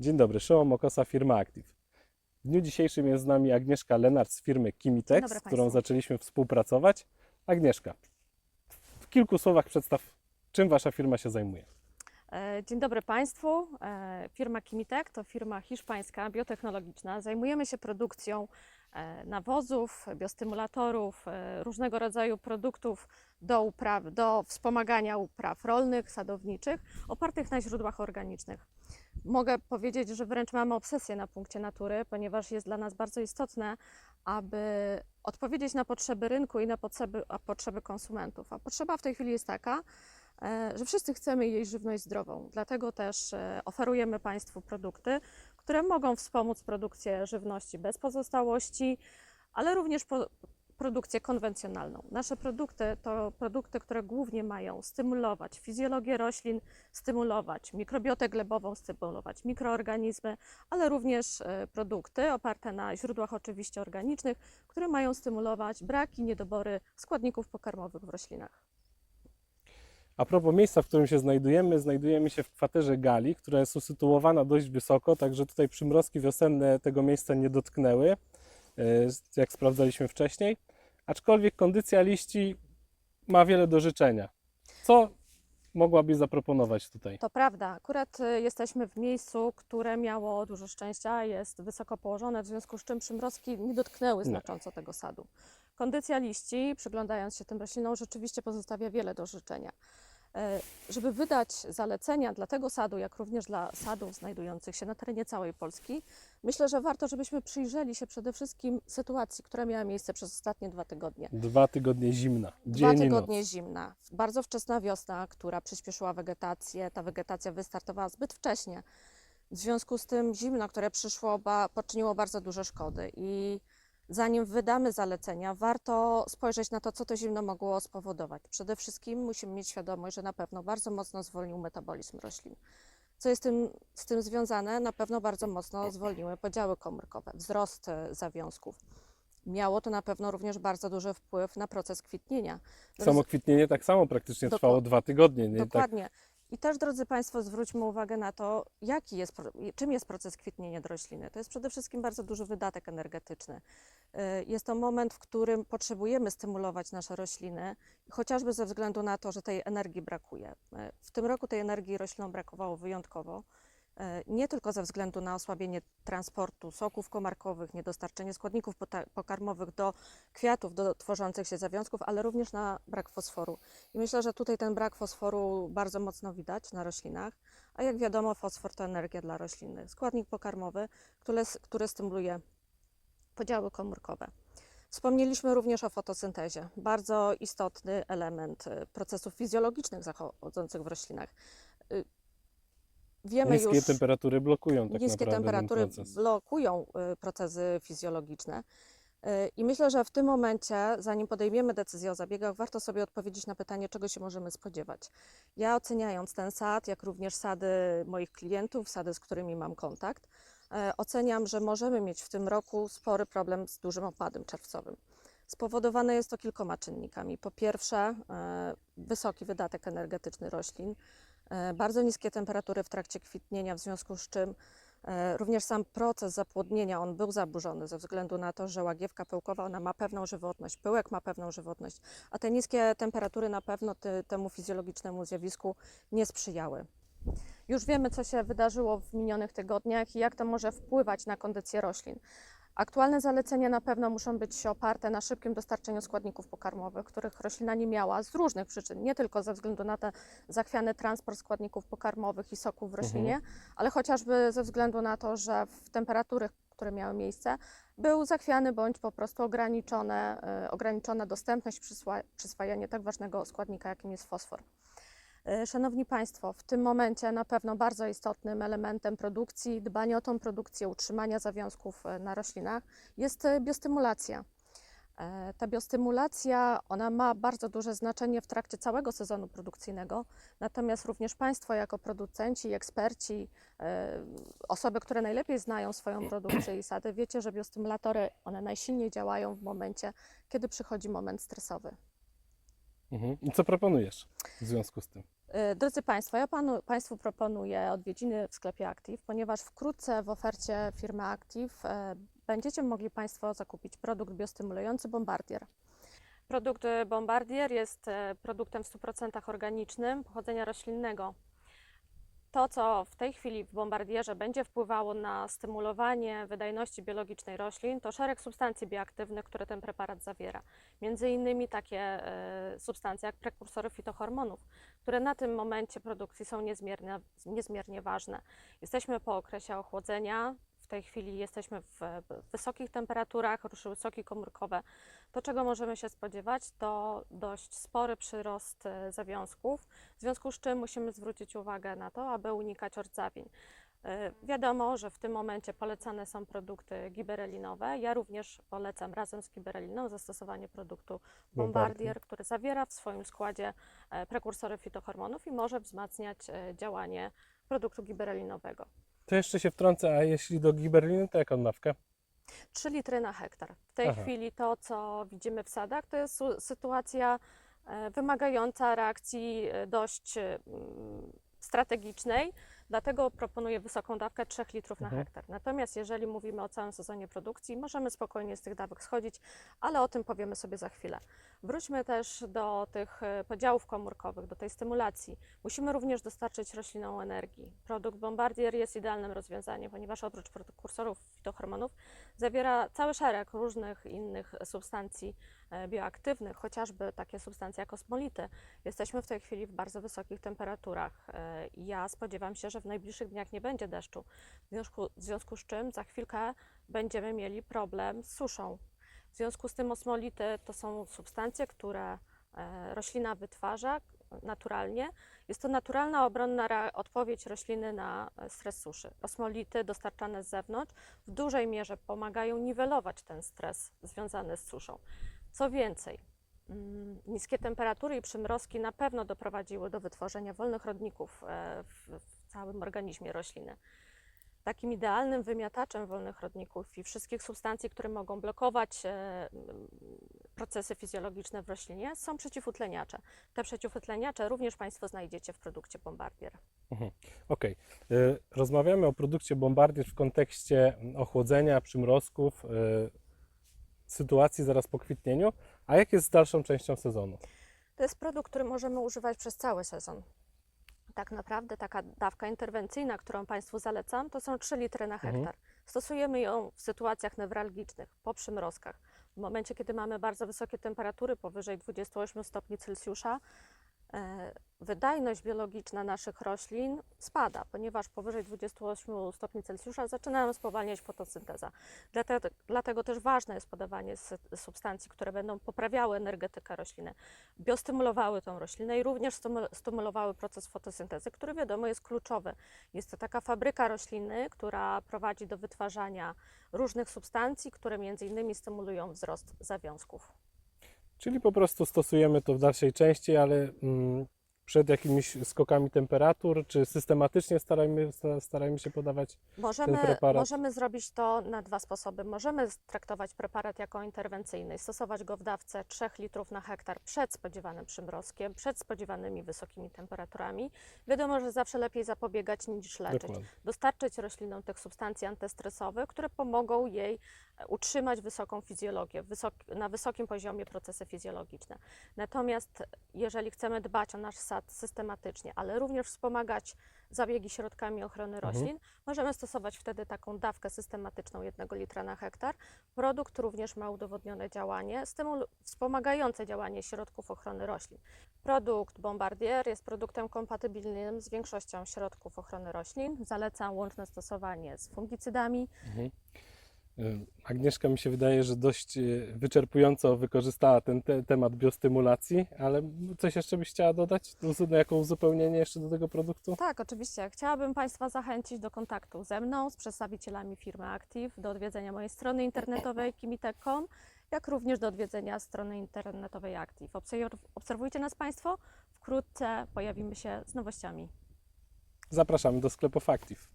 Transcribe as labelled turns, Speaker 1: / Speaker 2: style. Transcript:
Speaker 1: Dzień dobry, Szymon Mokosa, firma Active. W dniu dzisiejszym jest z nami Agnieszka Lenart z firmy Kimitex, z którą zaczęliśmy współpracować. Agnieszka, w kilku słowach przedstaw, czym Wasza firma się zajmuje.
Speaker 2: E, Dzień dobry Państwu. E, Firma Kimitek to firma hiszpańska, biotechnologiczna. Zajmujemy się produkcją e, nawozów, biostymulatorów, różnego rodzaju produktów do, upraw, do wspomagania upraw rolnych, sadowniczych, opartych na źródłach organicznych. Mogę powiedzieć, że wręcz mamy obsesję na punkcie natury, ponieważ jest dla nas bardzo istotne, aby odpowiedzieć na potrzeby rynku i na potrzeby, potrzeby konsumentów. A potrzeba w tej chwili jest taka, e, że wszyscy chcemy jeść żywność zdrową. Dlatego też e, oferujemy Państwu produkty, które mogą wspomóc produkcję żywności bez pozostałości, ale również po, produkcję konwencjonalną. Nasze produkty to produkty, które głównie mają stymulować fizjologię roślin, stymulować mikrobiotę glebową, stymulować mikroorganizmy, ale również e, produkty oparte na źródłach oczywiście organicznych, które mają stymulować braki, niedobory składników pokarmowych w roślinach.
Speaker 1: A propos miejsca, w którym się znajdujemy, znajdujemy się w kwaterze gali, która jest usytuowana dość wysoko, także tutaj przymrozki wiosenne tego miejsca nie dotknęły, e, jak sprawdzaliśmy wcześniej. Aczkolwiek kondycja liści ma wiele do życzenia. Co mogłabyś zaproponować tutaj?
Speaker 2: To prawda, akurat y, jesteśmy w miejscu, które miało dużo szczęścia, jest wysoko położone, w związku z czym przymrozki nie dotknęły
Speaker 1: Nie.
Speaker 2: znacząco tego sadu. Kondycja liści, przyglądając się tym roślinom, rzeczywiście pozostawia wiele do życzenia. E, Żeby wydać zalecenia dla tego sadu, jak również dla sadów znajdujących się na terenie całej Polski, myślę, że warto, żebyśmy przyjrzeli się przede wszystkim sytuacji, która miała miejsce przez ostatnie dwa tygodnie.
Speaker 1: Dwa tygodnie zimna,
Speaker 2: Dwa
Speaker 1: dzień noc.
Speaker 2: tygodnie zimna, bardzo wczesna wiosna, która przyspieszyła wegetację. Ta wegetacja wystartowała zbyt wcześnie. W związku z tym zimno, które przyszło, ba, poczyniło bardzo duże szkody. I zanim wydamy zalecenia, warto spojrzeć na to, co to zimno mogło spowodować. Przede wszystkim musimy mieć świadomość, że na pewno bardzo mocno zwolnił metabolizm roślin. Co jest tym, z tym związane? Na pewno bardzo mocno zwolniły podziały komórkowe, wzrost zawiązków. Miało to na pewno również bardzo duży wpływ na proces kwitnienia.
Speaker 1: Samo kwitnienie tak samo praktycznie trwało dwa tygodnie. Nie? Tak,
Speaker 2: Dokładnie. I też, drodzy Państwo, zwróćmy uwagę na to, jaki jest, czym jest proces kwitnienia rośliny. To jest przede wszystkim bardzo duży wydatek energetyczny. Y, Jest to moment, w którym potrzebujemy stymulować nasze rośliny, chociażby ze względu na to, że tej energii brakuje. Y, W tym roku tej energii roślinom brakowało wyjątkowo. Y, Nie tylko ze względu na osłabienie transportu soków komarkowych, niedostarczenie składników pokarmowych do kwiatów, do tworzących się zawiązków, ale również na brak fosforu. I myślę, że tutaj ten brak fosforu bardzo mocno widać na roślinach, a jak wiadomo, fosfor to energia dla rośliny, składnik pokarmowy, który, który stymuluje podziały komórkowe. Wspomnieliśmy również o fotosyntezie, bardzo istotny element y, procesów fizjologicznych zachodzących w roślinach. Y, Wiemy
Speaker 1: Niskie
Speaker 2: już,
Speaker 1: temperatury blokują tak
Speaker 2: niskie temperatury
Speaker 1: proces.
Speaker 2: blokują y, procesy fizjologiczne. Y, I myślę, że w tym momencie, zanim podejmiemy decyzję o zabiegach, warto sobie odpowiedzieć na pytanie, czego się możemy spodziewać. Ja oceniając ten sad, jak również sady moich klientów, sady, z którymi mam kontakt, e, oceniam, że możemy mieć w tym roku spory problem z dużym opadem czerwcowym. Spowodowane jest to kilkoma czynnikami. Po pierwsze, wysoki wydatek energetyczny roślin, bardzo niskie temperatury w trakcie kwitnienia, w związku z czym e, również sam proces zapłodnienia on był zaburzony ze względu na to, że łagiewka pyłkowa ona ma pewną żywotność, pyłek ma pewną żywotność, a te niskie temperatury na pewno ty, temu fizjologicznemu zjawisku nie sprzyjały. Już wiemy, co się wydarzyło w minionych tygodniach i jak to może wpływać na kondycję roślin. Aktualne zalecenia na pewno muszą być oparte na szybkim dostarczeniu składników pokarmowych, których roślina nie miała z różnych przyczyn, nie tylko ze względu na ten zachwiany transport składników pokarmowych i soków w roślinie, ale chociażby ze względu na to, że w temperatury, które miały miejsce, był zachwiany bądź po prostu ograniczone, e, ograniczona dostępność przyswa- przyswajania tak ważnego składnika, jakim jest fosfor. E, Szanowni Państwo, w tym momencie na pewno bardzo istotnym elementem produkcji, dbania o tą produkcję, utrzymania zawiązków e, na roślinach jest e, biostymulacja. Ta biostymulacja, ona ma bardzo duże znaczenie w trakcie całego sezonu produkcyjnego, natomiast również Państwo jako producenci, eksperci, osoby, które najlepiej znają swoją produkcję i sady, wiecie, że biostymulatory, one najsilniej działają w momencie, kiedy przychodzi moment stresowy.
Speaker 1: Mhm. I co proponujesz w związku z tym?
Speaker 2: Y, Drodzy Państwo, ja panu, Państwu proponuję odwiedziny w sklepie Active, ponieważ wkrótce w ofercie firmy Active e, będziecie mogli Państwo zakupić produkt biostymulujący Bombardier. Produkt e, Bombardier jest e, produktem w 100% organicznym pochodzenia roślinnego. To, co w tej chwili w Bombardierze będzie wpływało na stymulowanie wydajności biologicznej roślin, to szereg substancji bioaktywnych, które ten preparat zawiera. Między innymi takie e, substancje jak prekursory fitohormonów, które na tym momencie produkcji są niezmiernie, niezmiernie ważne. Jesteśmy po okresie ochłodzenia. W tej chwili jesteśmy w wysokich temperaturach, ruszyły soki komórkowe. To, czego możemy się spodziewać, to dość spory przyrost e, zawiązków, w związku z czym musimy zwrócić uwagę na to, aby unikać ordzawień. E, Wiadomo, że w tym momencie polecane są produkty giberelinowe. Ja również polecam razem z gibereliną zastosowanie produktu Bombardier, który zawiera w swoim składzie e, prekursory fitohormonów i może wzmacniać działanie produktu giberelinowego.
Speaker 1: To jeszcze się wtrącę, a jeśli do giberliny, to jaką nawkę?
Speaker 2: 3 litry na hektar. W tej
Speaker 1: Aha.
Speaker 2: chwili to, co widzimy w sadach, to jest sytuacja e, wymagająca reakcji e, dość e, mm, strategicznej, dlatego proponuję wysoką dawkę 3 litrów na
Speaker 1: Mhm.
Speaker 2: hektar. Natomiast jeżeli mówimy o całym sezonie produkcji, możemy spokojnie z tych dawek schodzić, ale o tym powiemy sobie za chwilę. Wróćmy też do tych e, podziałów komórkowych, do tej stymulacji. Musimy również dostarczyć roślinom energii. Produkt Bombardier jest idealnym rozwiązaniem, ponieważ oprócz prekursorów fitohormonów zawiera cały szereg różnych innych substancji bioaktywnych, chociażby takie substancje jak osmolity. Jesteśmy w tej chwili w bardzo wysokich temperaturach. e, Ja spodziewam się, że w najbliższych dniach nie będzie deszczu, w związku, w związku z czym za chwilkę będziemy mieli problem z suszą. W związku z tym osmolity to są substancje, które e, roślina wytwarza naturalnie. Jest to naturalna obronna odpowiedź rośliny na e, stres suszy. Osmolity dostarczane z zewnątrz w dużej mierze pomagają niwelować ten stres związany z suszą. Co więcej, mm, niskie temperatury i przymrozki na pewno doprowadziły do wytworzenia wolnych rodników e, w, w całym organizmie rośliny. Takim idealnym wymiataczem wolnych rodników i wszystkich substancji, które mogą blokować e, mm, procesy fizjologiczne w roślinie, są przeciwutleniacze. Te przeciwutleniacze również Państwo znajdziecie w produkcie Bombardier.
Speaker 1: Okej. Y, Rozmawiamy o produkcie Bombardier w kontekście ochłodzenia, przymrozków, sytuacji zaraz po kwitnieniu. A jak jest z dalszą częścią sezonu?
Speaker 2: To jest produkt, który możemy używać przez cały sezon. Tak naprawdę taka dawka interwencyjna, którą Państwu zalecam, to są 3 litry na
Speaker 1: Mhm.
Speaker 2: hektar. Stosujemy ją w sytuacjach newralgicznych, po przymrozkach. W momencie, kiedy mamy bardzo wysokie temperatury, powyżej 28 stopni Celsjusza, e, wydajność biologiczna naszych roślin spada, ponieważ powyżej 28 stopni Celsjusza zaczynają spowalniać fotosynteza. Dlatego, dlatego też ważne jest podawanie substancji, które będą poprawiały energetykę rośliny, biostymulowały tą roślinę i również stymu- stymulowały proces fotosyntezy, który wiadomo jest kluczowy. Jest to taka fabryka rośliny, która prowadzi do wytwarzania różnych substancji, które między innymi stymulują wzrost zawiązków.
Speaker 1: Czyli po prostu stosujemy to w dalszej części, ale mm, przed jakimiś skokami temperatur, czy systematycznie starajmy, sta- starajmy się podawać
Speaker 2: Możemy,
Speaker 1: preparat?
Speaker 2: możemy zrobić to na dwa sposoby. Możemy traktować preparat jako interwencyjny stosować go w dawce 3 litrów na hektar przed spodziewanym przymrozkiem, przed spodziewanymi wysokimi temperaturami. Wiadomo, że zawsze lepiej zapobiegać niż leczyć.
Speaker 1: dokładnie.
Speaker 2: Dostarczyć roślinom tych substancji antystresowych, które pomogą jej utrzymać wysoką fizjologię, wysok, na wysokim poziomie procesy fizjologiczne. Natomiast jeżeli chcemy dbać o nasz sad systematycznie, ale również wspomagać zabiegi środkami ochrony
Speaker 1: Mhm.
Speaker 2: roślin, możemy stosować wtedy taką dawkę systematyczną 1 litra na hektar. Produkt również ma udowodnione działanie stymul- wspomagające działanie środków ochrony roślin. Produkt Bombardier jest produktem kompatybilnym z większością środków ochrony roślin. Zalecam łączne stosowanie z fungicydami.
Speaker 1: Mhm. Y, Agnieszka mi się wydaje, że dość y, wyczerpująco wykorzystała ten te, temat biostymulacji, ale coś jeszcze byś chciała dodać? Uzu- Jako uzupełnienie jeszcze do tego produktu?
Speaker 2: Tak, oczywiście. Chciałabym Państwa zachęcić do kontaktu ze mną, z przedstawicielami firmy Active, do odwiedzenia mojej strony internetowej kimitek.com, jak również do odwiedzenia strony internetowej Active. Obserw- Obserwujcie nas Państwo, wkrótce pojawimy się z nowościami.
Speaker 1: Zapraszamy do sklepów Active.